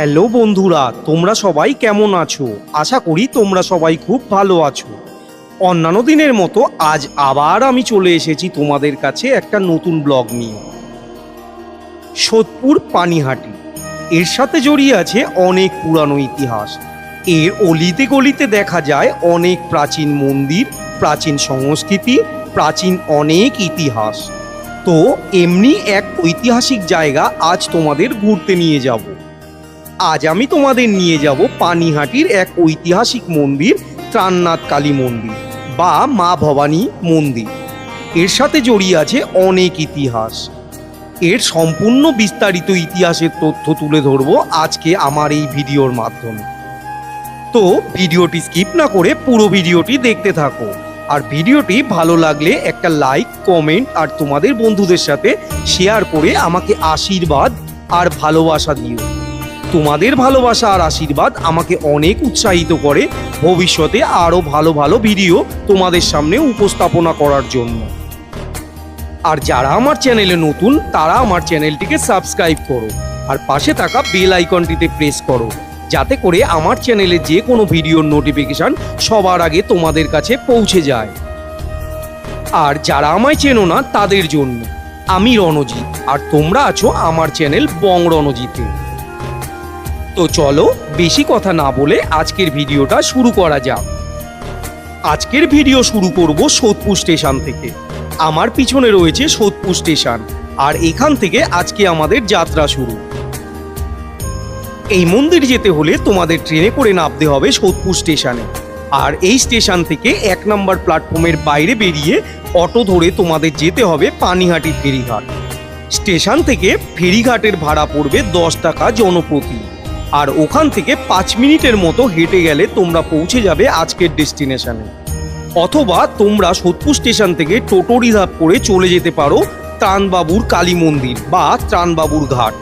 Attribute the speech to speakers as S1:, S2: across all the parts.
S1: Hello বন্ধুরা, তোমরা সবাই কেমন আছো? আশা করি তোমরা সবাই খুব ভালো আছো। অন্যান্য দিনের মতো আজ আবার আমি চলে এসেছি তোমাদের কাছে একটা নতুন ব্লগ নিয়ে। সোদপুর পানিহাটি, এর সাথে জড়িয়ে আছে অনেক পুরানো ইতিহাস। এর অলিতে গলিতে দেখা যায় অনেক প্রাচীন মন্দির, প্রাচীন সংস্কৃতি, প্রাচীন অনেক ইতিহাস। তো এমনি এক ঐতিহাসিক জায়গা আজ তোমাদের ঘুরতে নিয়ে যাব। আজ আমি তোমাদের নিয়ে যাব পানিহাটির এক ঐতিহাসিক মন্দির, ত্রাণনাথ কালী মন্দির বা মা ভবানী মন্দির। এর সাথে জড়িয়ে আছে অনেক ইতিহাস। এর সম্পূর্ণ বিস্তারিত ইতিহাসের তথ্য তুলে ধরবো আজকে আমার এই ভিডিওর মাধ্যমে। তো ভিডিওটি স্কিপ না করে পুরো ভিডিওটি দেখতে থাকো। আর ভিডিওটি ভালো লাগলে একটা লাইক, কমেন্ট আর তোমাদের বন্ধুদের সাথে শেয়ার করে আমাকে আশীর্বাদ আর ভালোবাসা দিও। তোমাদের ভালোবাসা আর আশীর্বাদ আমাকে অনেক উৎসাহিত করে ভবিষ্যতে আরও ভালো ভালো ভিডিও তোমাদের সামনে উপস্থাপনা করার জন্য। আর যারা আমার চ্যানেলে নতুন, তারা আমার চ্যানেলটিকে সাবস্ক্রাইব করো আর পাশে থাকা বেল আইকনটিতে প্রেস করো, যাতে করে আমার চ্যানেলে যে কোনো ভিডিওর নোটিফিকেশন সবার আগে তোমাদের কাছে পৌঁছে যায়। আর যারা আমায় চেনো না, তাদের জন্য আমি রণজিৎ, আর তোমরা আছো আমার চ্যানেল বং রণজিতে। তো চলো বেশি কথা না বলে আজকের ভিডিওটা শুরু করা যাক। আজকের ভিডিও শুরু করব সোদপুর স্টেশন থেকে। আমার পিছনে রয়েছে সোদপুর স্টেশন। আর এখান থেকে আজকে আমাদের যাত্রা শুরু। এই মন্দির যেতে হলে তোমাদের ট্রেনে করে নামতে হবে সোদপুর স্টেশনে। আর এই স্টেশন থেকে এক নম্বর প্ল্যাটফর্মের বাইরে বেরিয়ে অটো ধরে তোমাদের যেতে হবে পানিহাটি ফেরিঘাট। স্টেশন থেকে ফেরিঘাটের ভাড়া পড়বে দশ টাকা জনপ্রতি। আর ওখান থেকে পাঁচ মিনিটের মতো হেঁটে গেলে তোমরা পৌঁছে যাবে আজকের ডেস্টিনেশনে। অথবা তোমরা সোদপুর স্টেশন থেকে টোটো রিজার্ভ করে চলে যেতে পারো ত্রাণবাবুর কালী মন্দির বা ত্রাণবাবুর ঘাট।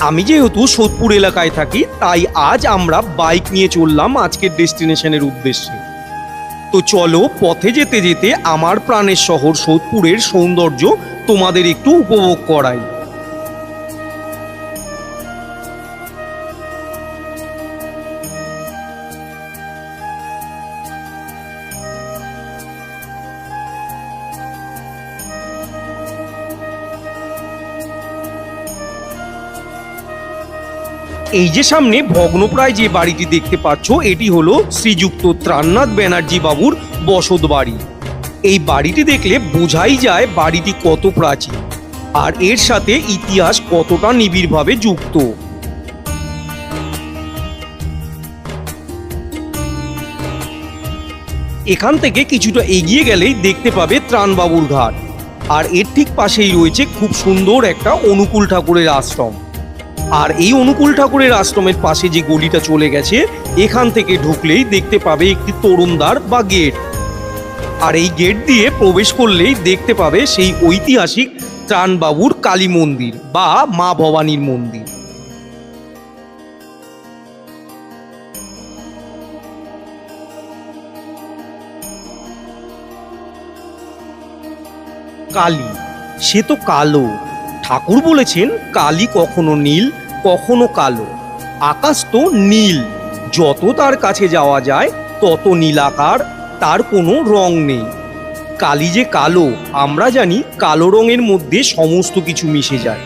S1: আমি যেহেতু সোদপুর এলাকায় থাকি, তাই আজ আমরা বাইক নিয়ে চললাম আজকের ডেস্টিনেশনের উদ্দেশ্যে। তো চলো পথে যেতে যেতে আমার প্রাণের শহর সোদপুরের সৌন্দর্য তোমাদের একটু উপভোগ করাই। এই যে সামনে ভগ্নপ্রায় যে বাড়িটি দেখতে পাচ্ছ, এটি হলো শ্রীযুক্ত ত্রাণনাথ ব্যানার্জি বাবুর বসত বাড়ি। এই বাড়িটি দেখলে বোঝাই যায় বাড়িটি কত প্রাচীন, আর এর সাথে ইতিহাস কতটা নিবিড়ভাবে যুক্ত। এখান থেকে কিছুটা এগিয়ে গেলেই দেখতে পাবে ত্রাণবাবুর ঘাট, আর এর ঠিক পাশেই রয়েছে খুব সুন্দর একটা অনুকূল ঠাকুরের আশ্রম। আর এই অনুকূল ঠাকুরের আশ্রমের পাশে যে গলিটা চলে গেছে, এখান থেকে ঢুকলেই দেখতে পাবে একটি তরুণদ্বার বা গেট। আর এই গেট দিয়ে প্রবেশ করলেই দেখতে পাবে সেই ঐতিহাসিক ত্রাণবাবুর কালী মন্দির বা মা ভবানীর মন্দির। কালী, সে তো কালো। ঠাকুর বলেছেন, কালী কখনো নীল কখনো কালো। আকাশ তো নীল। যত তার কাছে যাওয়া যায়, তত নীলাকার তার কোনো রং নেই। কালি যে কালো, আমরা জানি কালো রঙের মধ্যে সমস্ত কিছু মিশে যায়।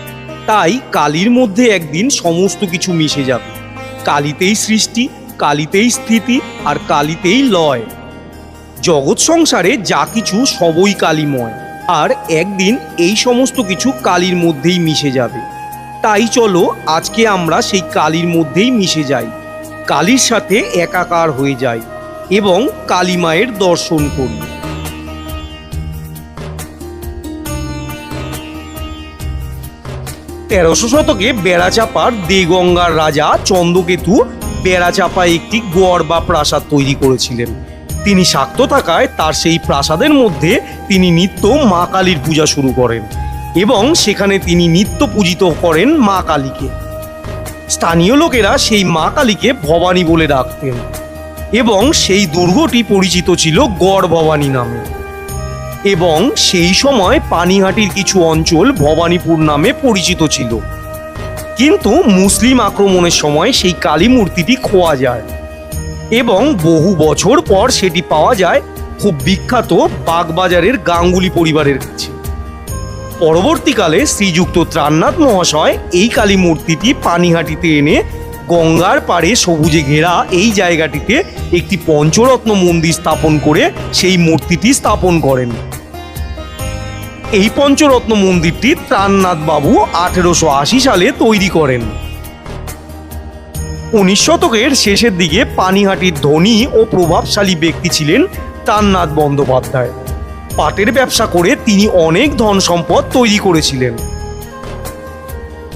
S1: তাই কালির মধ্যে একদিন সমস্ত কিছু মিশে যাবে। কালিতেই সৃষ্টি, কালিতেই স্থিতি, আর কালিতেই লয়। জগৎ সংসারে যা কিছু, সবই কালিময়। আর একদিন এই সমস্ত কিছু কালির মধ্যেই মিশে যাবে। তাই চলো, আজকে আমরা সেই কালির মধ্যেই মিশে যাই। কালির সাথে একাকার হয়ে যাই এবং কালী মায়ের দর্শন করি। তেরোশো শতকে বেড়াচাপার দেগঙ্গার রাজা চন্দ্রকেতু বেড়াচাপায় একটি গড় বা প্রাসাদ তৈরি করেছিলেন। তিনি শাক্ত থাকায় তার সেই প্রাসাদের মধ্যে তিনি নিত্য মা কালীর পূজা শুরু করেন। এবং সেখানে তিনি নিত্য পূজিত করেন মা কালীকে। স্থানীয় লোকেরা সেই মা কালীকে ভবানী বলে ডাকতেন এবং সেই দুর্গটি পরিচিত ছিল গড় ভবানী নামে। এবং সেই সময় পানিহাটির কিছু অঞ্চল ভবানীপুর নামে পরিচিত ছিল। কিন্তু মুসলিম আক্রমণের সময় সেই কালী মূর্তিটি খোয়া যায় এবং বহু বছর পর সেটি পাওয়া যায় খুব বিখ্যাত বাগবাজারের গাঙ্গুলি পরিবারের কাছে। পরবর্তীকালে শ্রীযুক্ত ত্রাণনাথ মহাশয় এই কালী মূর্তিটি পানিহাটিতে এনে গঙ্গার পাড়ে সবুজে ঘেরা এই জায়গাটিতে একটি পঞ্চরত্ন মন্দির স্থাপন করে সেই মূর্তিটি স্থাপন করেন। এই পঞ্চরত্ন মন্দিরটি ত্রাণনাথ বাবু আঠেরোশো আশি সালে তৈরি করেন। উনিশ শতকের শেষের দিকে পানিহাটির ধনী ও প্রভাবশালী ব্যক্তি ছিলেন ত্রাণনাথ বন্দ্যোপাধ্যায়। পাটের ব্যবসা করে তিনি অনেক ধন সম্পদ তৈরি করেছিলেন।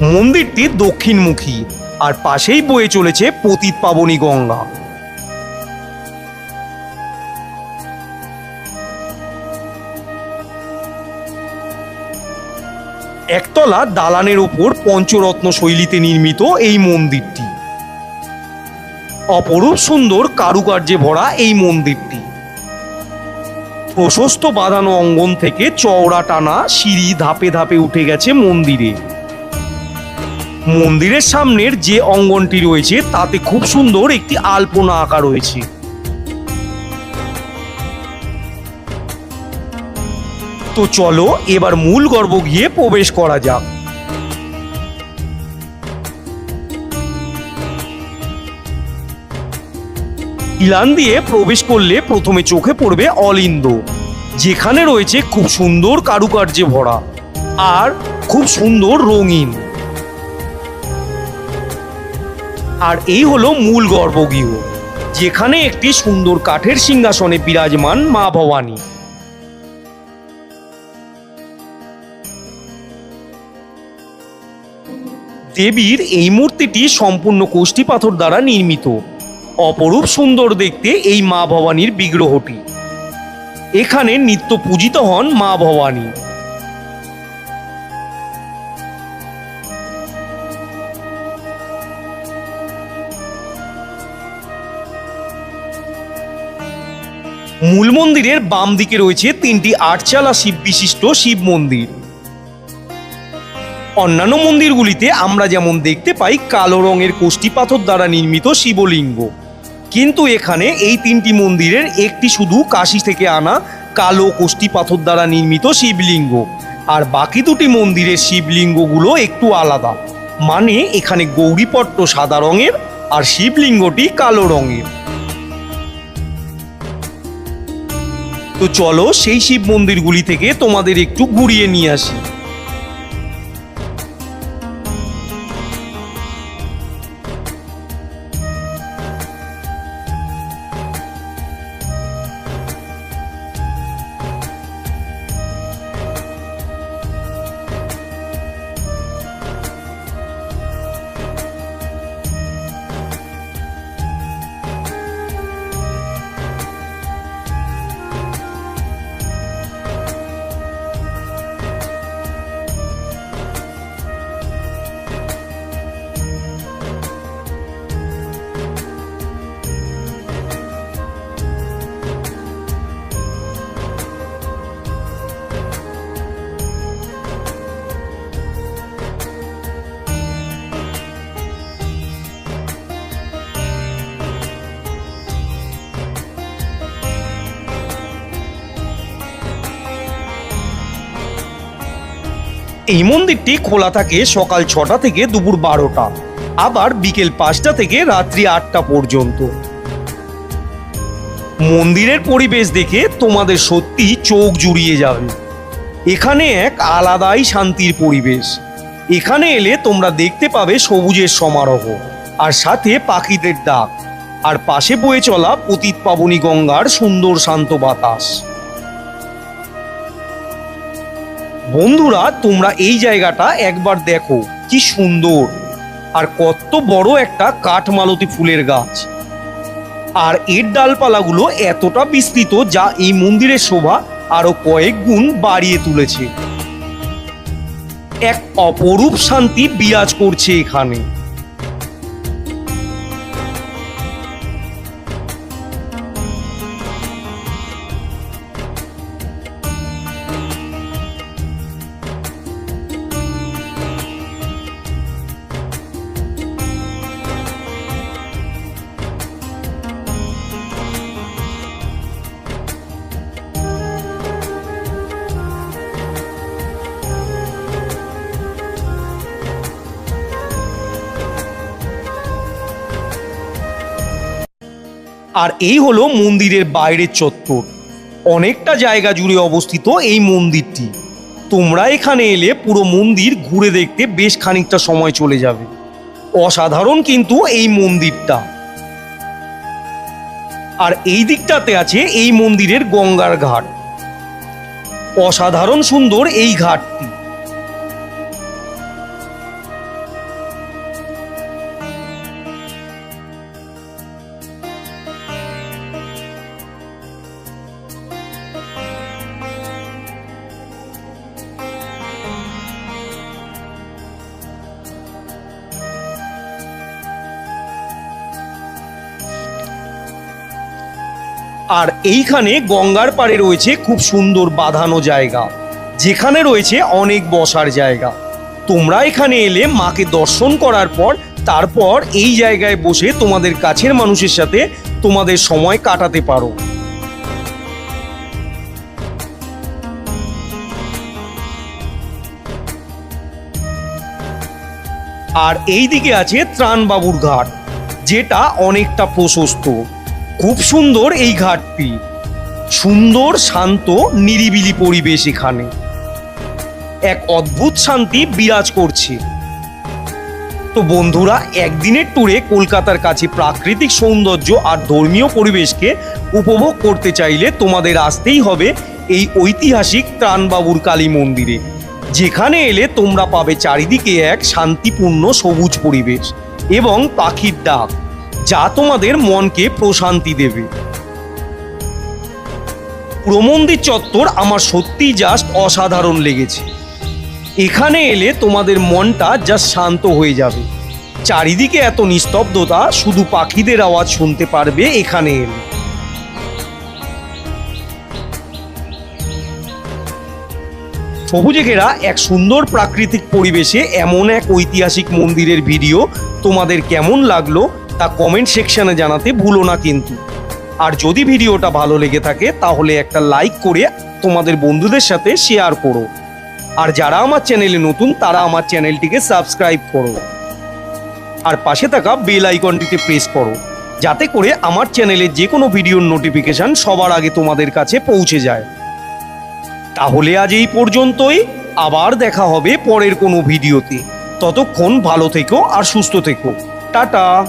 S1: মন্দিরটি দক্ষিণমুখী আর পাশেই বয়ে চলেছে পতিত পাবনী গঙ্গা। একতলা দালানের ওপর পঞ্চরত্ন শৈলীতে নির্মিত এই মন্দিরটি। অপরূপ সুন্দর কারুকার্যে ভরা এই মন্দিরটি। প্রশস্ত বাঁধানো অঙ্গন থেকে চওড়া টানা সিঁড়ি ধাপে ধাপে উঠে গেছে মন্দিরে। মন্দিরের সামনের যে অঙ্গনটি রয়েছে, তাতে খুব সুন্দর একটি আলপনা আঁকা রয়েছে। তো চলো, এবার মূল গর্ব গিয়ে প্রবেশ করা যাক। ইলান দিয়ে প্রবেশ করলে প্রথমে চোখে পড়বে অলিন্দ, যেখানে রয়েছে খুব সুন্দর কারুকার্যে ভরা আর খুব সুন্দর রঙিন। আর এই হলো মূল গর্ভগৃহ, যেখানে একটি সুন্দর কাঠের সিংহাসনে বিরাজমান মা ভবানী। দেবীর এই মূর্তিটি সম্পূর্ণ কোষ্ঠী পাথর দ্বারা নির্মিত। অপরূপ সুন্দর দেখতে এই মা ভবানীর বিগ্রহটি। এখানে নিত্য পূজিত হন মা ভবানী। মূল মন্দিরের বাম দিকে রয়েছে তিনটি আটচালা শিব বিশিষ্ট শিব মন্দির। অন্যান্য মন্দিরগুলিতে আমরা যেমন দেখতে পাই কালো রঙের কোষ্ঠী পাথর দ্বারা নির্মিত শিবলিঙ্গ। কিন্তু এখানে এই তিনটি মন্দিরের একটি শুধু কাশি থেকে আনা কালো কোষ্ঠী পাথর দ্বারা নির্মিত শিবলিঙ্গ। আর বাকি দুটি মন্দিরের শিবলিঙ্গগুলো একটু আলাদা। মানে এখানে গৌরীপট্ট সাদা রঙের আর শিবলিঙ্গটি কালো রঙের। তো চলো সেই শিব মন্দিরগুলি থেকে তোমাদের একটু ঘুরিয়ে নিয়ে আসি। এই মন্দিরটি খোলা থাকে সকাল ছটা থেকে দুপুর বারোটা, আবার বিকেল পাঁচটা থেকে রাত্রি আটটা পর্যন্ত। মন্দিরের পরিবেশ দেখে তোমাদের সত্যি চোখ জুড়িয়ে যাবে। এখানে এক আলাদাই শান্তির পরিবেশ। এখানে এলে তোমরা দেখতে পাবে সবুজের সমারোহ, আর সাথে পাখিদের ডাক, আর পাশে বয়ে চলা পতিত পাবনী গঙ্গার সুন্দর শান্ত বাতাস। বন্ধুরা, তোমরা এই জায়গাটা একবার দেখো, কি সুন্দর। আর কত বড় একটা কাঠমালতি ফুলের গাছ। আর এর ডালপালাগুলো এতটা বিস্তৃত যা এই মন্দিরের শোভা আরও কয়েক গুণ বাড়িয়ে তুলেছে। এক অপরূপ শান্তি বিরাজ করছে এখানে। আর এই হলো মন্দিরের বাইরের চত্বর। অনেকটা জায়গা জুড়ে অবস্থিত এই মন্দিরটি। তোমরা এখানে এলে পুরো মন্দির ঘুরে দেখতে বেশ খানিকটা সময় চলে যাবে। অসাধারণ কিন্তু এই মন্দিরটা। আর এই দিকটাতে আছে এই মন্দিরের গঙ্গার ঘাট। অসাধারণ সুন্দর এই ঘাটটি। আর এইখানে গঙ্গার পাড়ে রয়েছে খুব সুন্দর বাঁধানো জায়গা, যেখানে রয়েছে অনেক বসার জায়গা। তোমরা এখানে এলে মাকে দর্শন করার পর, তারপর এই জায়গায় বসে তোমাদের কাছের মানুষের সাথে তোমাদের সময় কাটাতে পারো। আর এই দিকে আছে ত্রাণবাবুর ঘাট, যেটা অনেকটা প্রশস্ত। খুব সুন্দর এই ঘাটটি সুন্দর, শান্ত, নিরিবিলি পরিবেশ এখানে। এক অদ্ভুত শান্তি বিরাজ করছে। তো বন্ধুরা, একদিনের ট্যুরে কলকাতার কাছে প্রাকৃতিক সৌন্দর্য আর ধর্মীয় পরিবেশকে উপভোগ করতে চাইলে তোমাদের আসতেই হবে এই ঐতিহাসিক ত্রাণবাবুর কালী মন্দিরে। যেখানে এলে তোমরা পাবে চারিদিকে এক শান্তিপূর্ণ সবুজ পরিবেশ এবং পাখির ডাক। যা তোমাদের মনকে প্রশান্তি দেবে। পুরো মন্দির চত্বর আমার সত্যিই জাস্ট অসাধারণ লেগেছে। এখানে এলে তোমাদের মনটা জাস্ট শান্ত হয়ে যাবে। চারিদিকে এত নিস্তব্ধতা, শুধু পাখিদের আওয়াজ শুনতে পারবে এখানে এলে। সবুজে ঘেরা এক সুন্দর প্রাকৃতিক পরিবেশে এমন এক ঐতিহাসিক মন্দিরের ভিডিও তোমাদের কেমন লাগল তা কমেন্ট সেকশনে জানাতে ভুলো না কিন্তু। আর যদি ভিডিওটা ভালো লেগে থাকে, তাহলে একটা লাইক করে তোমাদের বন্ধুদের সাথে শেয়ার করো। আর যারা আমার চ্যানেলে নতুন, তারা আমার চ্যানেলটিকে সাবস্ক্রাইব করো। আর পাশে থাকা বেল আইকনটিতে প্রেস করো, যাতে করে আমার চ্যানেলের যে কোনো ভিডিওর নোটিফিকেশন সবার আগে তোমাদের কাছে পৌঁছে যায়। তাহলে আজ এই পর্যন্তই, আবার দেখা হবে পরের কোনো ভিডিওতে। ততক্ষণ ভালো থেকো আর সুস্থ থেকো। টাটা!